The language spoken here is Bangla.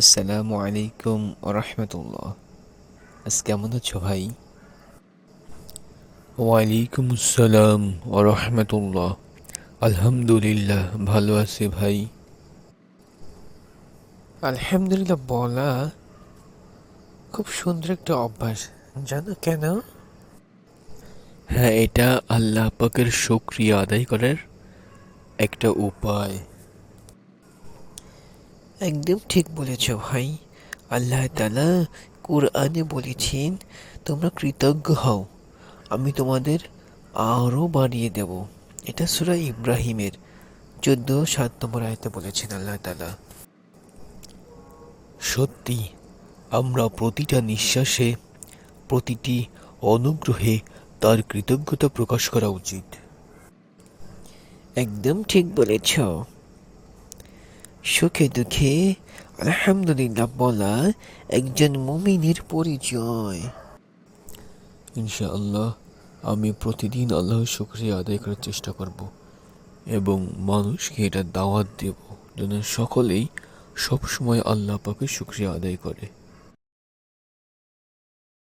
আসসালামু আলাইকুম রহমতুল্লাহ আজ কেমন আছো ভাই? ওয়ালাইকুম আসসালাম রহমতুল্লাহ আলহামদুলিল্লাহ, ভালো আছি ভাই। আলহামদুলিল্লাহ বলা খুব সুন্দর একটা অভ্যাস, জানো কেন? হ্যাঁ এটা আল্লাহ পাকের শুক্রিয়া আদায় করার একটা উপায়। একদম ঠিক বলেছ ভাই। আল্লাহ তালা কোরআনে বলেছেন, তোমরা কৃতজ্ঞ হও, আমি তোমাদের আরও বাড়িয়ে দেব। এটা সুরা ইব্রাহিমের চোদ্দ সাত নম্বর আয়তে বলেছেন আল্লাহ তালা সত্যি, আমরা প্রতিটা নিঃশ্বাসে, প্রতিটি অনুগ্রহে তার কৃতজ্ঞতা প্রকাশ করা উচিত। একদম ঠিক বলেছ। সুখে দুঃখে, আলহামদুলিল্লাহ বলা একজন মুমিনের পরিচয়। ইনশাআল্লাহ, আমি প্রতিদিন আল্লাহর শুক্রিয়া আদায় করার চেষ্টা করব এবং মানুষকে এটা দাওয়াত দেব যেন সকলেই সবসময় আল্লাহ পাকে শুক্রিয়া আদায় করে।